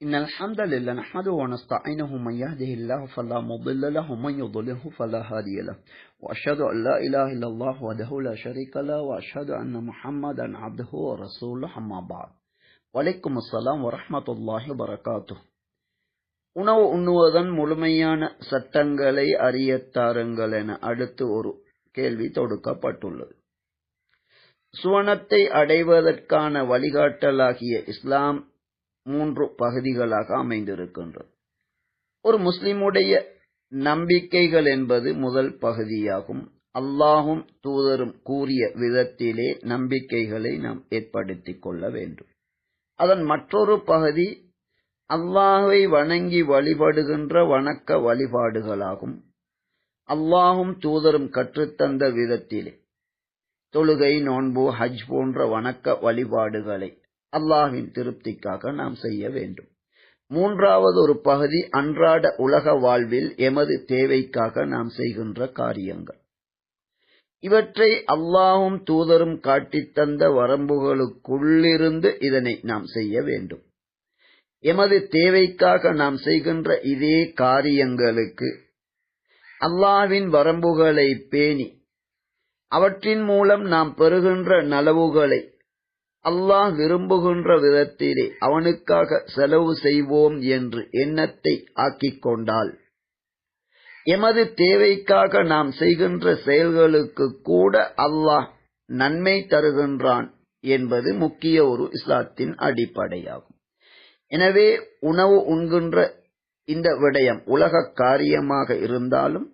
إن الحمد لله نحمده ونستعينه من يهده الله فلا مضل له ومن يضلله فلا هادي له وأشهد أن لا إله إلا الله وحده لا شريك له وأشهد أن محمدا عبده ورسوله أما بعد வலைக்கும் அஸ்லாம் வரமத்துல்லாஹி வரகாத்து உணவு உண்ணுவதன் முழுமையான சட்டங்களை அறியத்தாருங்கள் என அடுத்து ஒரு கேள்வி தொடுக்கப்பட்டுள்ளது சுவனத்தை அடைவதற்கான வழிகாட்டலாகிய இஸ்லாம் மூன்று பகுதிகளாக அமைந்திருக்கின்றது. ஒரு முஸ்லிமுடைய நம்பிக்கைகள் என்பது முதல் பகுதியாகும். அல்லாஹும் தூதரும் கூறிய விதத்திலே நம்பிக்கைகளை நாம் ஏற்படுத்திக் கொள்ள வேண்டும். அதன் மற்றொரு பகுதி அல்லாஹை வணங்கி வழிபடுகின்ற வணக்க வழிபாடுகளாகும். அல்லாஹும் தூதரும் கற்றுத்தந்த விதத்திலே தொழுகை நோன்பு ஹஜ் போன்ற வணக்க வழிபாடுகளை அல்லாஹின் திருப்திக்காக நாம் செய்ய வேண்டும். மூன்றாவது ஒரு பகுதி அன்றாட உலக வாழ்வில் எமது தேவைக்காக நாம் செய்கின்ற காரியங்கள். இவற்றை அல்லாஹும் தூதரும் காட்டித்தந்த வரம்புகளுக்குள்ளிருந்து இதனை நாம் செய்ய வேண்டும். எமது தேவைக்காக நாம் செய்கின்ற இதே காரியங்களுக்கு அல்லாவின் வரம்புகளை பேணி அவற்றின் மூலம் நாம் பெறுகின்ற நலவுகளை அல்லாஹ் விரும்புகின்ற விதத்திலே அவனுக்காக செலவு செய்வோம் என்று எண்ணத்தை ஆக்கிக் கொண்டால் எமது தேவைக்காக நாம் செய்கின்ற செயல்களுக்கு கூட அல்லாஹ் நன்மை தருகின்றான் என்பது முக்கிய ஒரு இஸ்லாத்தின் அடிப்படையாகும். எனவே உணவு உண்கின்ற இந்த விடயம் உலக காரியமாக இருந்தாலும்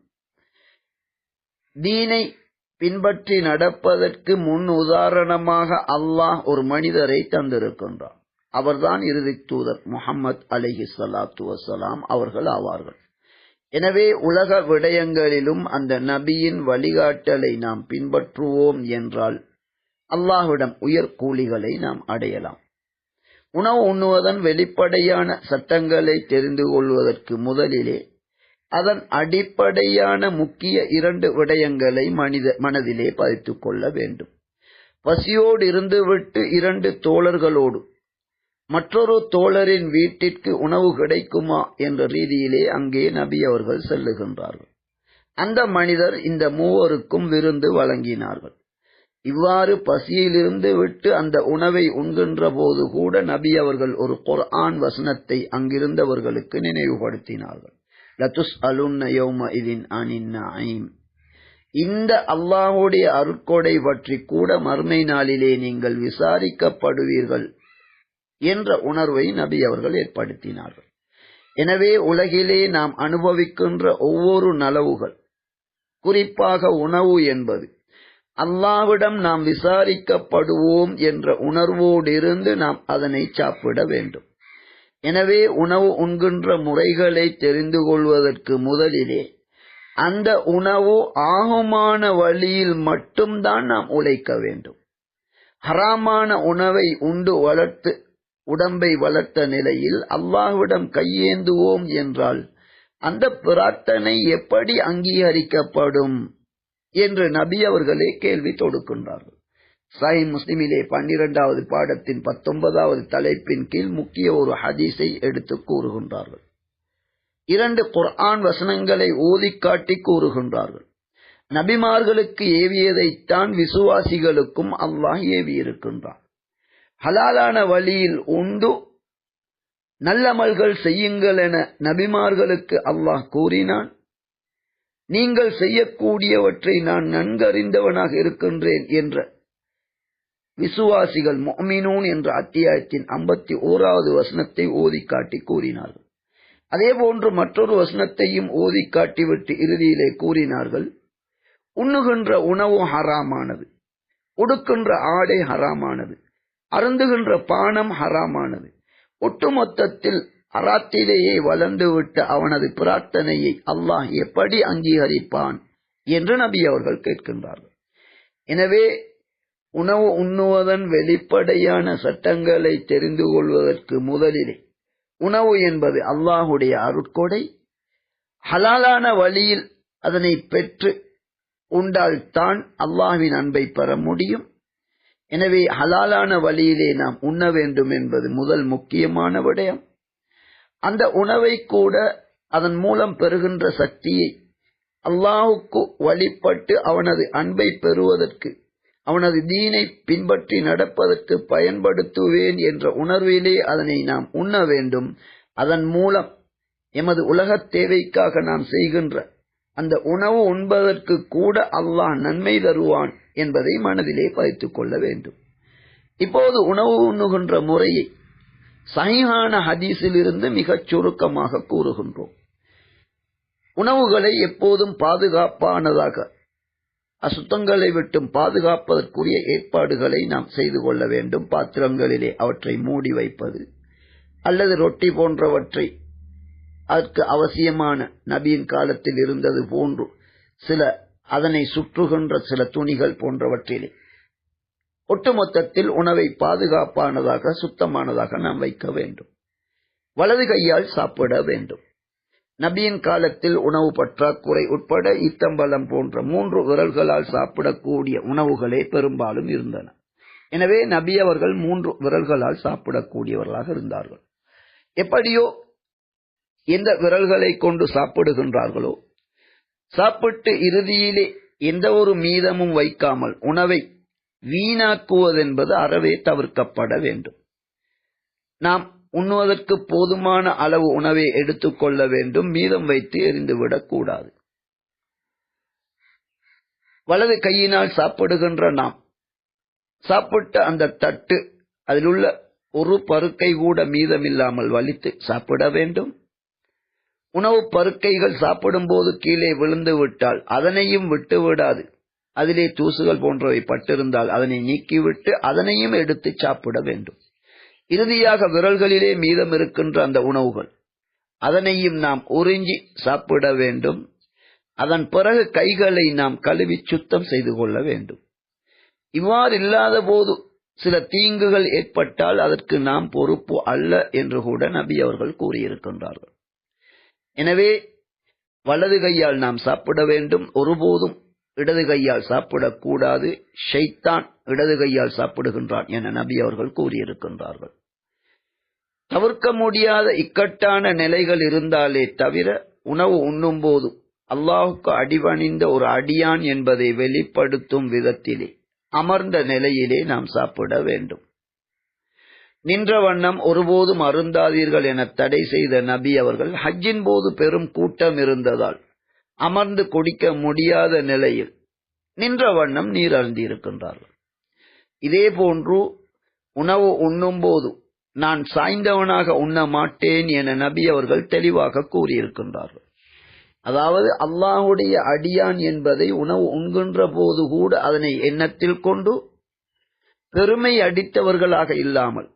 தீனை பின்பற்றி நடப்பதற்கு முன் உதாரணமாக அல்லாஹ் ஒரு மனிதரை தந்திருக்கின்றார் அவர்தான் இறுதி தூதர் முகமது அலிஹி சலாத்து வசலாம் அவர்கள் ஆவார்கள். எனவே உலக விடயங்களிலும் அந்த நபியின் வழிகாட்டலை நாம் பின்பற்றுவோம் என்றால் அல்லாஹ்விடம் உயர் கூலிகளை நாம் அடையலாம். உணவு உண்ணுவதன் வெளிப்படையான சட்டங்களை தெரிந்து கொள்வதற்கு முதலிலே அதன் அடிப்படையான முக்கிய இரண்டு விடயங்களை மனித மனதிலே பதித்துக் கொள்ள வேண்டும். பசியோடு இருந்துவிட்டு இரண்டு தோழர்களோடு மற்றொரு தோழரின் வீட்டிற்கு உணவு கிடைக்குமா என்ற ரீதியிலே அங்கே நபி அவர்கள் செல்லுகின்றார்கள். அந்த மனிதர் இந்த மூவருக்கும் விருந்து வழங்கினார்கள். இவ்வாறு பசியிலிருந்து விட்டு அந்த உணவை உண்கின்ற போது கூட நபி அவர்கள் ஒரு குர்ஆன் வசனத்தை அங்கிருந்தவர்களுக்கு நினைவுபடுத்தினார்கள். லதுஸ்அலுன்ன யோம இதின் அனின் இந்த அல்லாஹுடைய அருட்கொடை பற்றி கூட மறுமை நாளிலே நீங்கள் விசாரிக்கப்படுவீர்கள் என்ற உணர்வை நபி அவர்கள் ஏற்படுத்தினார்கள். எனவே உலகிலே நாம் அனுபவிக்கின்ற ஒவ்வொரு நலவுகள் குறிப்பாக உணவு என்பது அல்லாவிடம் நாம் விசாரிக்கப்படுவோம் என்ற உணர்வோடிருந்து நாம் அதனை சாப்பிட வேண்டும். எனவே உணவு உண்கின்ற முறைகளை தெரிந்து கொள்வதற்கு முதலிலே அந்த உணவு ஆகுமான வழியில் மட்டும்தான் நாம் உழைக்க வேண்டும். ஹராமான உணவை உண்டு வளர்த்து உடம்பை வளர்த்த நிலையில் அல்லாஹ்விடம் கையேந்துவோம் என்றால் அந்த பிரார்த்தனை எப்படி அங்கீகரிக்கப்படும் என்று நபி அவர்களே கேள்வி தொடுக்கின்றார்கள். சாஹி முஸ்லிமிலே பன்னிரெண்டாவது பாடத்தின் பத்தொன்பதாவது தலைப்பின் கீழ் முக்கிய ஒரு ஹதீஸை எடுத்து கூறுகின்றார்கள். இரண்டு குர்ஆன் வசனங்களை ஓதி காட்டி கூறுகின்றார்கள். நபிமார்களுக்கு ஏவியதைத்தான் விசுவாசிகளுக்கும் அல்லாஹ் ஏவியிருக்கின்றான். ஹலாலான வழியில் உண்டு நல்லமல்கள் செய்யுங்கள் என நபிமார்களுக்கு அல்லாஹ் கூறினான். நீங்கள் செய்யக்கூடியவற்றை நான் நன்கறிந்தவனாக இருக்கின்றேன் என்ற விசுவாசிகள் மொமினூன் என்ற அத்தியாயத்தின் ஐம்பத்தி ஓராவது வசனத்தை ஓதி காட்டி கூறினார்கள். அதே போன்று மற்றொரு வசனத்தையும் ஓதி காட்டிவிட்டு இறுதியிலே கூறினார்கள். உண்ணுகின்ற உணவு ஹராமானது. உடுக்கின்ற ஆடை ஹராமானது. அருந்துகின்ற பானம் ஹராமானது. ஒட்டுமொத்தத்தில் அராத்திலேயே வளர்ந்துவிட்ட அவனது பிரார்த்தனையை அல்லாஹ் எப்படி அங்கீகரிப்பான் என்று நபி அவர்கள் கேட்கின்றார்கள். எனவே உணவு உண்ணுவதன் வெளிப்படையான சட்டங்களை தெரிந்து கொள்வதற்கு முதலிலே. உணவு என்பது அல்லாஹுடைய அருட்கொடை. ஹலாலான வழியில் அதனை பெற்று உண்டால்தான் அல்லாஹ்வின் அன்பை பெற முடியும். எனவே ஹலாலான வழியிலே நாம் உண்ண வேண்டும் என்பது முதல் முக்கியமான விடயம். அந்த உணவை கூட அதன் மூலம் பெறுகின்ற சக்தியை அல்லாஹுக்கு வழிபட்டு அவனது அன்பை பெறுவதற்கு அவனது தீனை பின்பற்றி நடப்பதற்கு பயன்படுத்துவேன் என்ற உணர்விலே அதனை நாம் உண்ண வேண்டும். அதன் மூலம் எமது உலகத் தேவைக்காக நாம் செய்கின்ற அந்த உணவு உண்பதற்கு கூட அல்லாஹ் நன்மை தருவான் என்பதை மனதிலே பதித்துக் கொள்ள வேண்டும். இப்போது உணவு உண்ணுகின்ற முறையை சைஹான ஹதீஸில் இருந்து மிகச் சுருக்கமாக கூறுகின்றோம். உணவுகளை எப்போதும் பாதுகாப்பானதாக அசுத்தங்களை விட்டும் பாதுகாப்பதற்குரிய ஏற்பாடுகளை நாம் செய்து கொள்ள வேண்டும். பாத்திரங்களிலே அவற்றை மூடி வைப்பது அல்லது ரொட்டி போன்றவற்றை அதற்கு அவசியமான நபியின் காலத்தில் இருந்தது போன்று சில அதனை சுற்றுகின்ற சில துணிகள் போன்றவற்றிலே. ஒட்டுமொத்தத்தில் உணவை பாதுகாப்பானதாக சுத்தமானதாக நாம் வைக்க வேண்டும். வலது கையால் சாப்பிட வேண்டும். நபியின் காலத்தில் உணவு பற்றாக்குறை உட்பட ஈத்தம்பலம் போன்ற மூன்று விரல்களால் சாப்பிடக்கூடிய உணவுகளே பெரும்பாலும் இருந்தன. எனவே நபி அவர்கள் மூன்று விரல்களால் சாப்பிடக்கூடியவர்களாக இருந்தார்கள். எப்படியோ எந்த விரல்களை கொண்டு சாப்பிடுகின்றார்களோ சாப்பிட்டு இறுதியிலே எந்த ஒரு மீதமும் வைக்காமல் உணவை வீணாக்குவதென்பது அறவே தவிர்க்கப்பட வேண்டும். நாம் உண்ணுவதற்கு போதுமான அளவு உணவை எடுத்துக்கொள்ள வேண்டும். மீதம் வைத்து எரிந்துவிடக் கூடாது. வலது கையினால் சாப்பிடுகின்ற நாம் சாப்பிட்ட அந்த தட்டு அதிலுள்ள ஒரு பருக்கை கூட மீதமில்லாமல் வலித்து சாப்பிட வேண்டும். உணவு பருக்கைகள் சாப்பிடும்போது கீழே விழுந்து விட்டால் அதனையும் விட்டு விடாது அதிலே தூசுகள் போன்றவை பட்டிருந்தால் அதனை நீக்கிவிட்டு அதனையும் எடுத்து சாப்பிட வேண்டும். இறுதியாக விரல்களிலே மீதம் இருக்கின்ற அந்த உணவுகள் அதனையும் நாம் உறிஞ்சி சாப்பிட வேண்டும். அதன் பிறகு கைகளை நாம் கழுவி சுத்தம் செய்து கொள்ள வேண்டும். இவ்வாறு இல்லாத போது சில தீங்குகள் ஏற்பட்டால் அதற்கு நாம் பொறுப்பு அல்ல என்று கூட நபி அவர்கள் கூறியிருக்கின்றார்கள். எனவே வலது கையால் நாம் சாப்பிட வேண்டும். ஒருபோதும் இடது கையால் சாப்பிடக்கூடாது. ஷைத்தான் இடது கையால் சாப்பிடுகின்றான் என நபி அவர்கள் கூறியிருக்கின்றார்கள். தவிர்க்க முடியாத இக்கட்டான நிலைகள் இருந்தாலே தவிர உணவு உண்ணும்போது அல்லாஹுக்கு அடிவணிந்த ஒரு அடியான் என்பதை வெளிப்படுத்தும் விதத்திலே அமர்ந்த நிலையிலே நாம் சாப்பிட வேண்டும். நின்ற வண்ணம் ஒருபோதும் அருந்தாதீர்கள் என தடை செய்த நபி அவர்கள் ஹஜ்ஜின் போது பெரும் கூட்டம் இருந்ததால் அமர்ந்து குடிக்க முடியாத நிலையில் நின்ற வண்ணம் நீர் அருந்தியிருக்கின்றார்கள். இதே போன்று உணவு உண்ணும் போது நான் சாய்ந்தவனாக உண்ண மாட்டேன் என நபி அவர்கள் தெளிவாக கூறியிருக்கின்றார்கள். அதாவது அல்லாஹுடைய அடியான் என்பதை உணவு உண்கின்ற போது கூட அதனை எண்ணத்தில் கொண்டு பெருமை அடித்தவர்களாக இல்லாமல்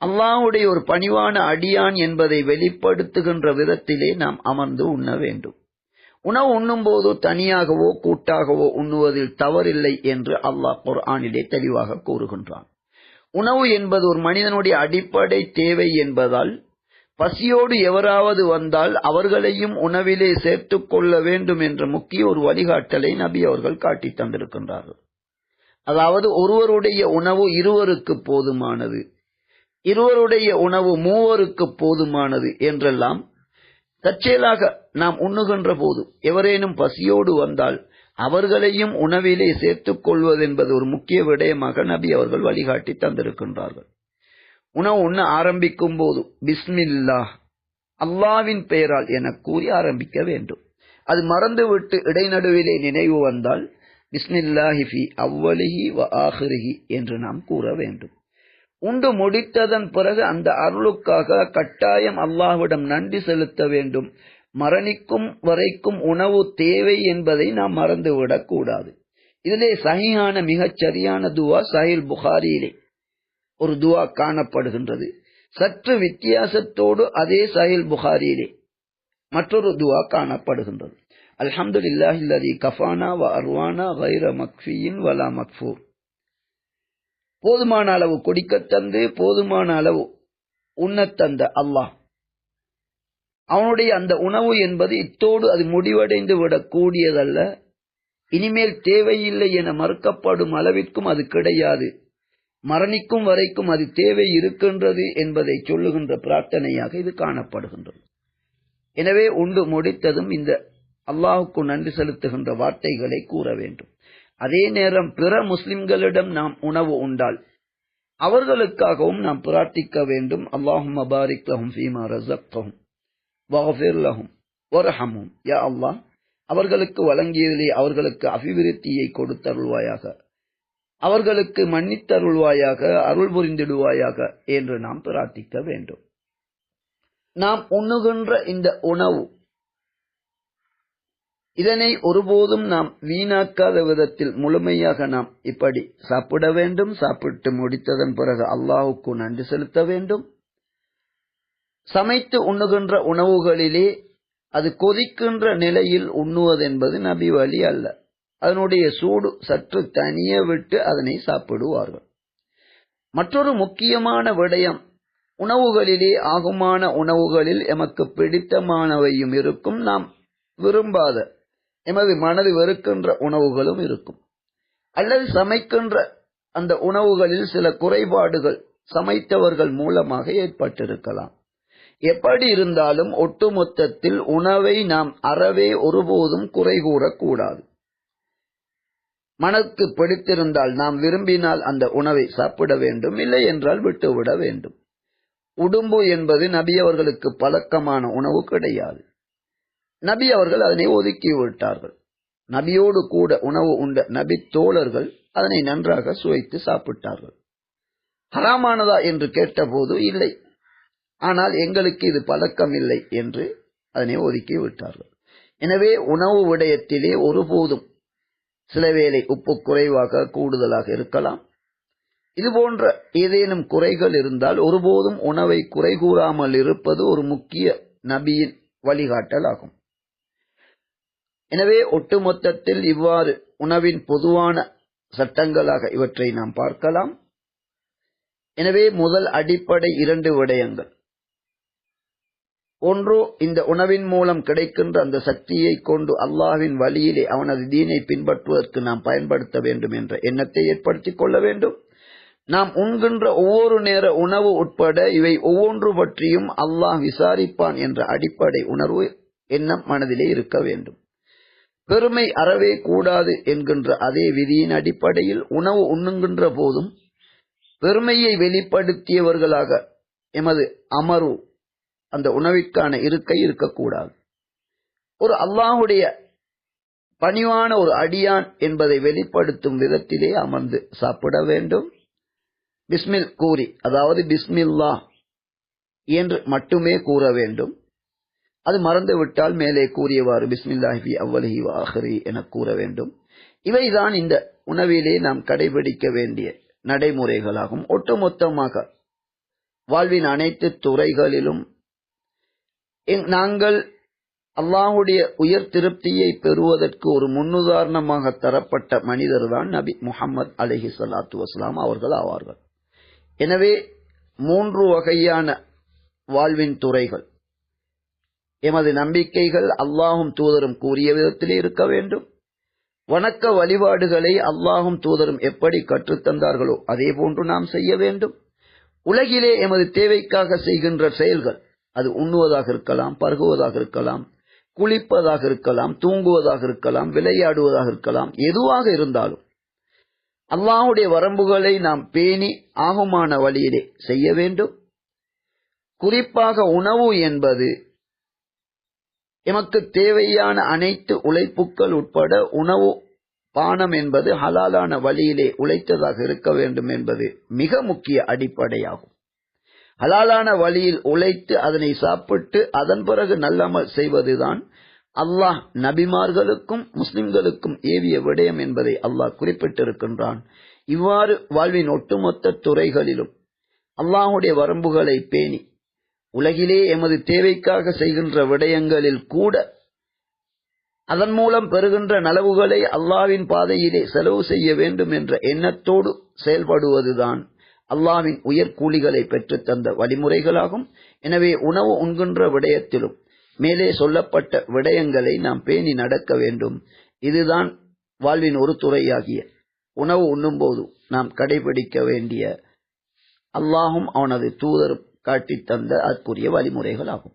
அல்லாஹுடைய ஒரு பணிவான அடியான் என்பதை வெளிப்படுத்துகின்ற விதத்திலே நாம் அமர்ந்து உண்ண வேண்டும். உணவு உண்ணும் போது தனியாகவோ கூட்டாகவோ உண்ணுவதில் தவறில்லை என்று அல்லாஹ் குர்ஆனிலே தெளிவாக கூறுகின்றான். உணவு என்பது ஒரு மனிதனுடைய அடிப்படை தேவை என்பதால் பசியோடு எவராவது வந்தால் அவர்களையும் உணவிலே சேர்த்துக் கொள்ள வேண்டும் என்ற முக்கிய ஒரு வழிகாட்டலை நபி அவர்கள் காட்டி தந்திருக்கின்றார்கள். அதாவது ஒருவருடைய உணவு இருவருக்கு போதுமானது இருவருடைய உணவு மூவருக்கு போதுமானது என்றெல்லாம் தற்செயலாக நாம் உண்ணுகின்ற போது எவரேனும் பசியோடு வந்தால் அவர்களையும் உணவிலே சேர்த்துக் கொள்வதென்பது ஒரு முக்கிய விடயமாக நபி அவர்கள் வழிகாட்டி தந்திருக்கின்றார்கள். உணவு உண்ண ஆரம்பிக்கும் போது பிஸ்மில்லா அல்லாவின் பெயரால் என கூறி ஆரம்பிக்க வேண்டும். அது மறந்துவிட்டு இடைநடுவிலே நினைவு வந்தால் பிஸ்மில்லாஹிஃபி அவ்வலிஹி வ ஆஹிரிஹி என்று நாம் கூற வேண்டும். உண்டு முடித்ததன் பிறகு அந்த அருளுக்காக கட்டாயம் அல்லாஹ்விடம் நன்றி செலுத்த வேண்டும். மரணிக்கும் வரைக்கும் உணவு தேவை என்பதை நாம் மறந்துவிடக் கூடாது. இதிலே சகியான மிகச் சரியான துவா சஹில் புகாரியிலே ஒரு துவா காணப்படுகின்றது. சற்று வித்தியாசத்தோடு அதே சஹில் புகாரியிலே மற்றொரு துவா காணப்படுகின்றது. அல்ஹம்துலில்லாஹில்லதி கஃபானா வ அர்வானா வைர மக்ஃபியின் வலா மக்ஃபூர். போதுமான அளவு குடிக்கத் தந்து போதுமான அளவு உண்ணத் தந்த அல்லாஹ். அவனுடைய அந்த உணவு என்பது இத்தோடு அது முடிவடைந்து விடக்கூடியதல்ல. இனிமேல் தேவையில்லை என மறுக்கப்படும் அளவிற்கும் அது கிடையாது. மரணிக்கும் வரைக்கும் அது தேவை இருக்கின்றது என்பதை சொல்லுகின்ற பிரார்த்தனையாக இது காணப்படுகின்றது. எனவே உண்டு முடித்ததும் இந்த அல்லாஹுக்கு நன்றி செலுத்துகின்ற வார்த்தைகளை கூற வேண்டும். அதே நேரம் பிற முஸ்லிம்களிடம் நாம் உணவு உண்டால் அவர்களுக்காகவும் நாம் பிரார்த்திக்க வேண்டும். அல்லாஹும் அபாரிக்கவும் ஃபீமா வஃபிர் லஹும் வர்ஹம்ஹும் யா அல்லாஹ் அவர்களுக்கு வழங்கியதிலே அவர்களுக்கு அபிவிருத்தியை கொடுத்தருள்வாயாக. அவர்களுக்கு மன்னித்தருள்வாயாக அருள் புரிந்திடுவாயாக என்று நாம் பிரார்த்திக்க வேண்டும். நாம் உண்ணுகின்ற இந்த உணவு இதனை ஒருபோதும் நாம் வீணாக்காத விதத்தில் முழுமையாக நாம் இப்படி சாப்பிட வேண்டும் சாப்பிட்டு முடித்ததன் பிறகு அல்லாஹுக்கு நன்றி செலுத்த வேண்டும். சமைத்து உண்ணுகின்ற உணவுகளிலே அது கொதிக்கின்ற நிலையில் உண்ணுவதென்பது நபி வழி அல்ல. அதனுடைய சூடு சற்று தனியே விட்டு அதனை சாப்பிடுவார்கள். மற்றொரு முக்கியமான விடயம் உணவுகளிலே ஆகுமான உணவுகளில் எமக்கு பிடித்தமானவையும் இருக்கும் நாம் விரும்பாத எமது மனது வெறுக்கின்ற உணவுகளும் இருக்கும். அல்லது சமைக்கின்ற அந்த உணவுகளில் சில குறைபாடுகள் சமைத்தவர்கள் மூலமாக ஏற்பட்டிருக்கலாம். எப்படி இருந்தாலும் ஒட்டுமொத்தத்தில் உணவை நாம் அறவே ஒருபோதும் குறை கூறக்கூடாது மனக்கு பிடித்திருந்தால் நாம் விரும்பினால் அந்த உணவை சாப்பிட வேண்டும் இல்லை என்றால் விட்டுவிட வேண்டும். உடும்பு என்பது நபி அவர்களுக்கு பழக்கமான உணவு கிடையாது. நபி அவர்கள் அதனை ஒதுக்கி விட்டார்கள் நபியோடு கூட உணவு உண்ட நபி தோழர்கள் அதனை நன்றாக சுவைத்து சாப்பிட்டார்கள். ஹராமானதா என்று கேட்டபோது இல்லை. ஆனால் எங்களுக்கு இது பழக்கம் இல்லை என்று அதனை ஒதுக்கி விட்டார்கள். எனவே உணவு விடயத்திலே ஒருபோதும் சில வேளை உப்பு குறைவாக கூடுதலாக இருக்கலாம். இது போன்ற ஏதேனும் குறைகள் இருந்தால் ஒருபோதும் உணவை குறை கூறாமல் இருப்பது ஒரு முக்கிய நபியின் வழிகாட்டல் ஆகும் எனவே ஒட்டுமொத்தத்தில் இவ்வாறு உணவின் பொதுவான சட்டங்களாக இவற்றை நாம் பார்க்கலாம். எனவே முதல் அடிப்படை இரண்டு விடயங்கள். ஒன்று இந்த உணவின் மூலம் கிடைக்கின்ற அந்த சக்தியை கொண்டு அல்லாஹ்வின் வழியிலே அவனது தீனை பின்பற்றுவதற்கு நாம் பயன்படுத்த வேண்டும் என்ற எண்ணத்தை ஏற்படுத்திக் கொள்ள வேண்டும். நாம் உண்கின்ற ஒவ்வொரு நேர உணவு உட்பட இவை ஒவ்வொன்று பற்றியும் அல்லாஹ் விசாரிப்பான் என்ற அடிப்படை உணர்வு எண்ணம் மனதிலே இருக்க வேண்டும். பெருமை அறவே கூடாது என்கின்ற அதே விதியின் அடிப்படையில் உணவு உண்ணுகின்ற போதும் பெருமையை வெளிப்படுத்தியவர்களாக எமது அமர்வு அந்த உணவிற்கான இருக்கை இருக்கக்கூடாது. ஒரு அல்லாஹுடைய பணிவான ஒரு அடியான் என்பதை வெளிப்படுத்தும் விதத்திலே அமர்ந்து சாப்பிட வேண்டும். பிஸ்மில் கூறி அதாவது பிஸ்மில்லா என்று மட்டுமே கூற வேண்டும். அது மறந்துவிட்டால் மேலே கூறியவாறு பிஸ்மில்லாஹி அவ்வலஹி வாஹரி என கூற வேண்டும். இவைதான் இந்த உணவிலே நாம் கடைபிடிக்க வேண்டிய நடைமுறைகளாகும். ஒட்டுமொத்தமாக வாழ்வின் அனைத்து துறைகளிலும் நாங்கள் அல்லாஹுடைய உயர் திருப்தியை பெறுவதற்கு ஒரு முன்னுதாரணமாக தரப்பட்ட மனிதர் தான் நபி முகமது அலஹி சலாத்து வஸ்லாம் அவர்கள் ஆவார்கள். எனவே மூன்று வகையான வாழ்வின் துறைகள். எமது நம்பிக்கைகள் அல்லாஹும் தூதரும் கூறிய விதத்திலே இருக்க வேண்டும். வணக்க வழிபாடுகளை அல்லாஹும் தூதரும் எப்படி கற்றுத்தந்தார்களோ அதே போன்று நாம் செய்ய வேண்டும். உலகிலே எமது தேவைக்காக செய்கின்ற செயல்கள் அது உண்ணுவதாக இருக்கலாம் பருகுவதாக இருக்கலாம் குளிப்பதாக இருக்கலாம் தூங்குவதாக இருக்கலாம் விளையாடுவதாக இருக்கலாம் எதுவாக இருந்தாலும். அல்லாஹுடைய வரம்புகளை நாம் பேணி ஆகுமான வழியிலே செய்ய வேண்டும். குறிப்பாக உணவு என்பது எமக்கு தேவையான அனைத்து உழைப்புக்கள் உட்பட உணவு பானம் என்பது ஹலாலான வழியிலே உழைத்ததாக இருக்க வேண்டும் என்பது மிக முக்கிய அடிப்படையாகும். ஹலாலான வழியில் உழைத்து அதனை சாப்பிட்டு அதன் பிறகு நல்லமல் செய்வதுதான் அல்லாஹ் நபிமார்களுக்கும் முஸ்லிம்களுக்கும் ஏவிய விடயம் என்பதை அல்லாஹ் குறிப்பிட்டிருக்கின்றான். இவ்வாறு வாழ்வின் ஒட்டுமொத்த துறைகளிலும் அல்லாஹுடைய வரம்புகளை பேணி உலகிலே எமது தேவைக்காக செய்கின்ற விடயங்களில் கூட அதன் மூலம் பெறுகின்ற நலவுகளை அல்லாவின் பாதையிலே செலவு செய்ய வேண்டும் என்ற எண்ணத்தோடு செயல்படுவதுதான் அல்லாவின் உயர் கூலிகளை பெற்றுத் தந்த வழிமுறைகளாகும். எனவே உணவு உண்கின்ற விடயத்திலும் மேலே சொல்லப்பட்ட விடயங்களை நாம் பேணி நடக்க வேண்டும். இதுதான் வாழ்வின் ஒரு துறையாகிய உணவு உண்ணும்போது நாம் கடைபிடிக்க வேண்டிய அல்லாஹும் அவனது தூதரும் காட்டித் தந்த அற்புரிய வழிமுறைகள் ஆகும்